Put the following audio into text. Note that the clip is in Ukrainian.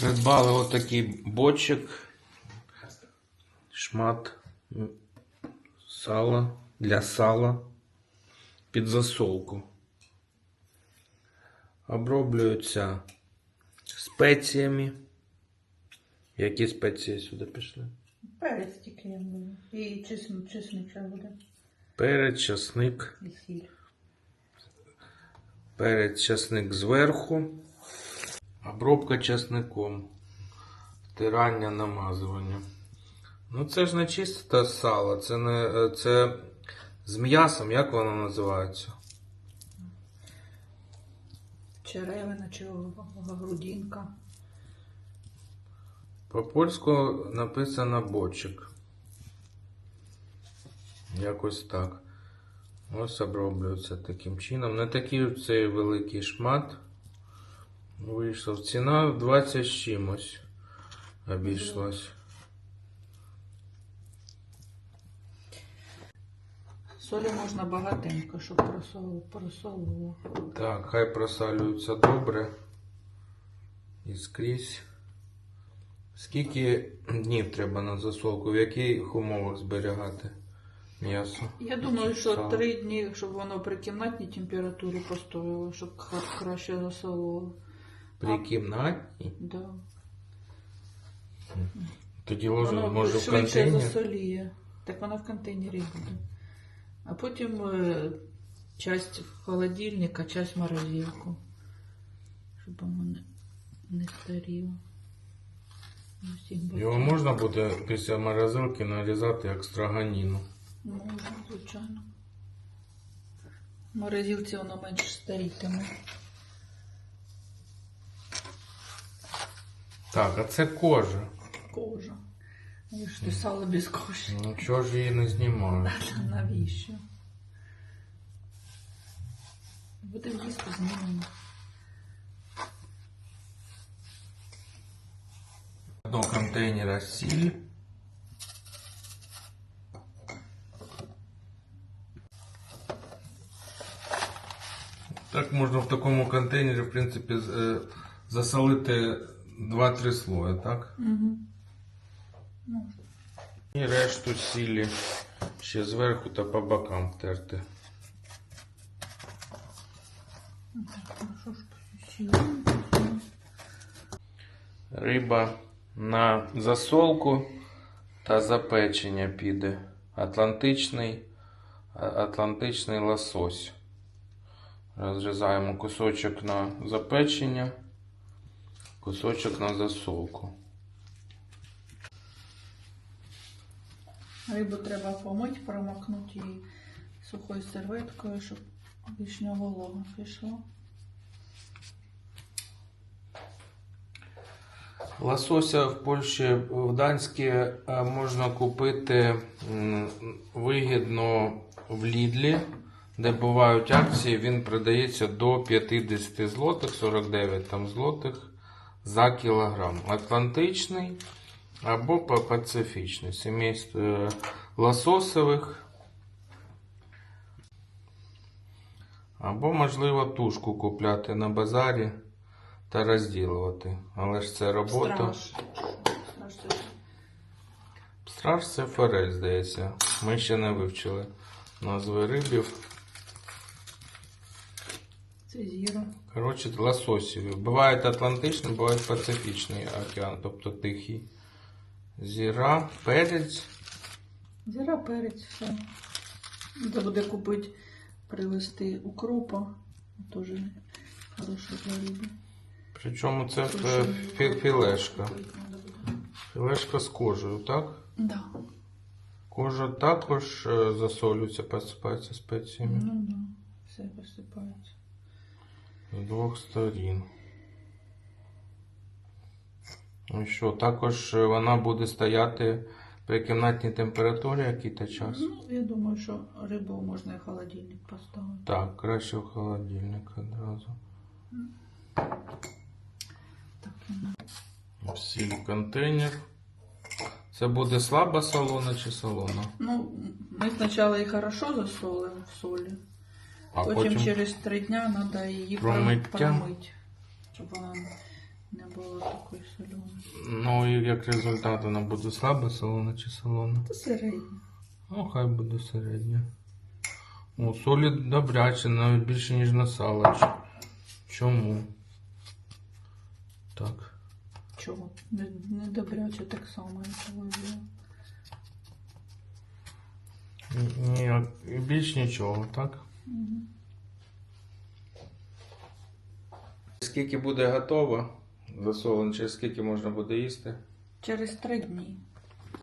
Придбали отакий бочок, шмат сала для сала під засолку. Оброблюються спеціями. Які спеції сюди пішли? Перець тільки. І чесн, чесничок буде. Перець, часник, І сіль. перець, часник зверху. Обробка часником. Втирання, намазування. Ну це ж не чисте сало, це не е, це з м'ясом, як воно називається? Черевина чи грудинка. По-польську написано бочик. Якось так. Ось оброблюється таким чином. Не такий цей великий шмат. Вийшов. Ціна 20 з чимось обійшлась. Солі можна багатенько, щоб просол, просолувало. Так, хай просалюється добре. І скрізь. Скільки днів треба на засолку? В яких умовах зберігати м'ясо? Я думаю, що Сало. три дні, щоб воно при кімнатній температурі постояло, щоб кра- краще засолило. При кімнатній? Да. Тоді ложу, може в швидше контейнер. засоліє. Так воно в контейнері буде. А потім е, часть в холодильник, а часть в морозилку. Щоб воно не, не старіло. Його можна буде після морозилки нарізати як строганіну. Можна, звичайно. В морозилці воно менше старітиме. Так, а це кожа. Кожа. Ви ж ти сало без кожи. Ну чого ж її не знімають? Навіщо? Будемо їсти знімемо. До контейнера сіль. Так можна в такому контейнері, в принципі, е, засолити 2-3 слої, так? Угу. Можна. І решту сілі ще зверху та по бокам втерти. Ну? Риба на засолку та запечення піде. Атлантичний, атлантичний лосось. Розрізаємо кусочок на запечення, кусочок на засолку. Рибу треба помити, промокнути її сухою серветкою, щоб лишня волога пішла. Лосося в Польщі в Данській е, можна купити вигідно в Лідлі, де бувають акції. Він продається до 50 злотих, 49 там злотих за кілограм. Атлантичний або пацифічний. Сімейство е, лососових. Або, можливо, тушку купляти на базарі та розділувати. Але ж це робота. Страж. Це форель, здається. Ми ще не вивчили назви рибів. Це зіра. Коротше, лососів. Бувають Атлантичний, бувають Пацифічний океан, тобто тихий. Зіра, перець. Зіра перець, все. Треба буде купити, привезти укропа. Теж хороше для риби. Причому це фі- філешка. Філешка з кожею, так? Да. Кожа також е, засолюється, посипається спеціями. Ну да. Все посипається. З двох сторін. Ну що, також е, вона буде стояти при кімнатній температурі який-то час. Ну, я думаю, що рибу можна і в холодильник поставити. Так, краще в холодильник одразу. Так, ну. Сіль в контейнер. Це буде слаба солона чи солона? Ну, ми спочатку її хорошо засолимо в солі, А потім, потім через три дня треба її Промиття? промити, щоб вона не було такої соленої. Ну і як результат вона буде слабо солона чи солона? Та середня. Ну, хай буде середня. О, солі добряче, навіть більше, ніж на сало. Чому? Так. Чого? Не, не добряче так само, як виявило. Ні, більш нічого, так? Скільки буде готово засолено, через скільки можна буде їсти? Через три дні.